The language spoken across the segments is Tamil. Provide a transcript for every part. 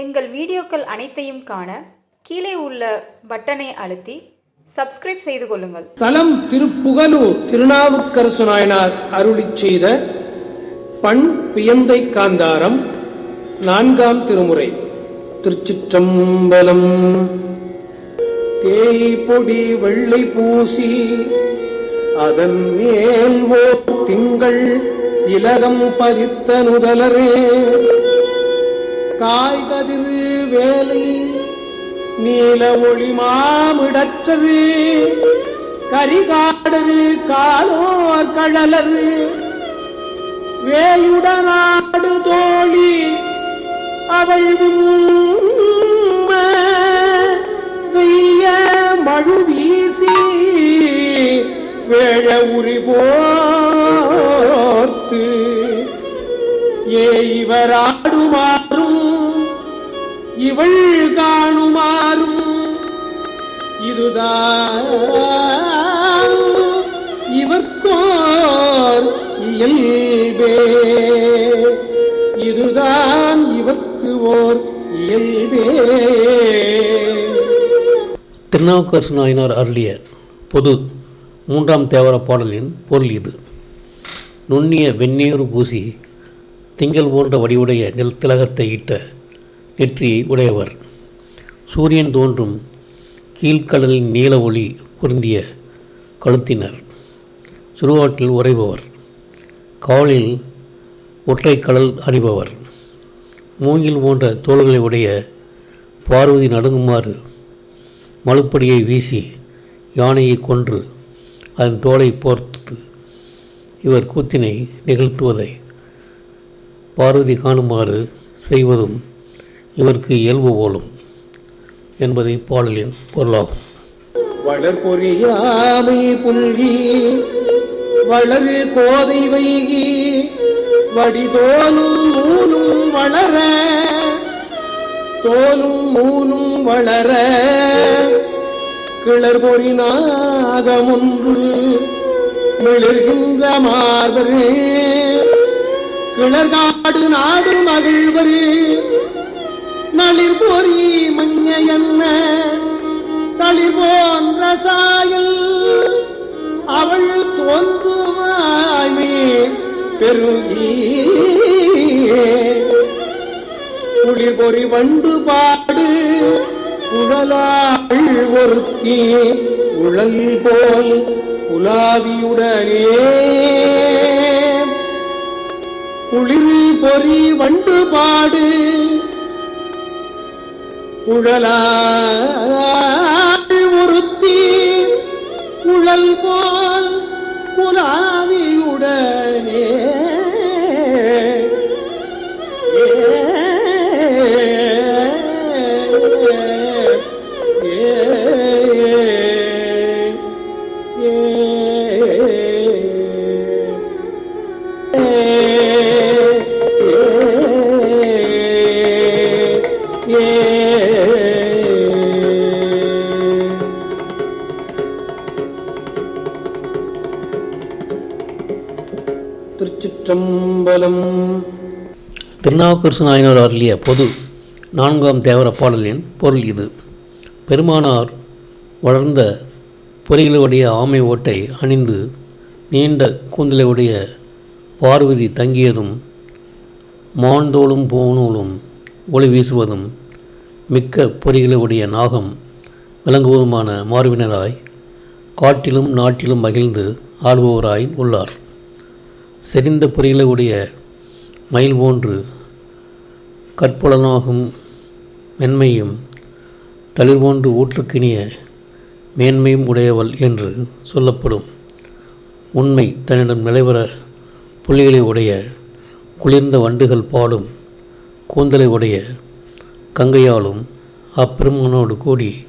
எங்கள் வீடியோக்கள் அனைத்தையும் காண கீழே உள்ள பட்டனை அழுத்தி சப்ஸ்கிரைப் செய்து கொள்ளுங்கள். தலம் திருப்புகலூர் திருநாவுக்கரசு நாயனார் அருளிச் செய்த பண் பியந்தை காந்தாரம் நான்காம் திருமுறை. திருச்சிற்றம்பலம். தேய் பொடி வெள்ளை பூசி அதன் மேல் ஓர் திங்கள் திலகம் பதித்த நுதலரே. காய்கதிரு வேலை நீல ஒளி மாமிடற்றது. கரிகாடரு காலோர் கடலரு வேயுடனாடு தோழி அவள் வெய்ய மழு வீசி வேழ உரி போத்து ஏ இவராடுமா இவள் காணுமாறும். இதுதான் இவர்க்கோர் இயல்பே. இதுதான் இவர்க்கு ஓர் இயல்பே. திருநாவுக்கரசு நாயினார் அருளிய பொது மூன்றாம் தேவர பாடலின் பொருள் இது. நுண்ணிய வெந்நீர் பூசி திங்கள் போன்ற வடிவுடைய நிலத்திலகத்தை இட்ட நெற்றியை உடையவர். சூரியன் தோன்றும் கீழ்க்கடலின் நீல ஒளி பொருந்திய கழுத்தினர். சுடுகாட்டில் உறைபவர். காலில் ஒற்றை கடல் அணிபவர். மூங்கில் போன்ற தோள்களை உடைய பார்வதி நடுங்குமாறு மழுப்படியை வீசி யானையை கொன்று அதன் தோலை போர்த்து இவர் கூத்தினை நிகழ்த்துவதை பார்வதி காணுமாறு செய்வதும் இவருக்கு இயல்பு போலும் என்பதை இப்பாடலின் பொருளாகும். வளர்பொறியாமை புல்கி வளர் கோதை வைகி வடிதோலும் மூலும் வளர தோலும் மூலும் வளர கிளர் பொறி நாகமொன்று மிளர்கின்ற மார்பரே கிளர்காடு நாடு மகிழ்வரே நளிர் பொறி மஞ்ச என்ன தளிர் போன்ற சாயல். அவள் தோன்றுவாய்மே பெருகி. குளிர் பொறி வண்டு பாடு உடலாள் ஒருத்தி உழல் போல் உலாவியுடனே குளிர் பொறி வண்டு பாடு உழலாள் திருச்சிற்றம்பலம். திருநாவுக்கரசு நாயனார் அருளிய பொது நான்காம் தேவர பாடலின் பொருள் இது. பெருமானார் வளர்ந்த பொறிகளுடைய ஆமை ஓட்டை அணிந்து நீண்ட கூந்தலையுடைய பார்வதி தங்கியதும் மாந்தோளும் போனோளும் ஒளி வீசுவதும் மிக்க பொறிகளுடைய நாகம் விளங்குவதுமான மார்பினராய் காட்டிலும் நாட்டிலும் மகிழ்ந்து ஆள்பவராய் உள்ளார். செறிந்த பொறிகளுடைய மயில் போன்று கற்புலனாகும் மென்மையும் தளிர் போன்று ஊற்றுக்கினிய மேன்மையும் உடையவள் என்று சொல்லப்படும். உண்மை தன்னிடம் நிலைவர புள்ளிகளை உடைய குளிர்ந்த வண்டுகள் பாடும் கூந்தலை உடைய கங்கையாலும் அப்பெருமானோடு கூடி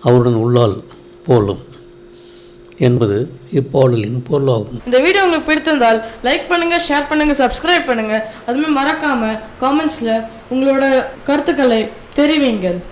அவருடன் உள்ளால் போலும். என்பது இப்பாடலின் பொருளாகும். இந்த வீடியோ உங்களுக்கு பிடித்திருந்தால் லைக் பண்ணுங்க ஷேர் பண்ணுங்க சப்ஸ்கிரைப் பண்ணுங்க. அதுமாதிரி மறக்காம காமெண்ட்ஸ்ல உங்களோட கருத்துக்களை தெரிவிங்கள்.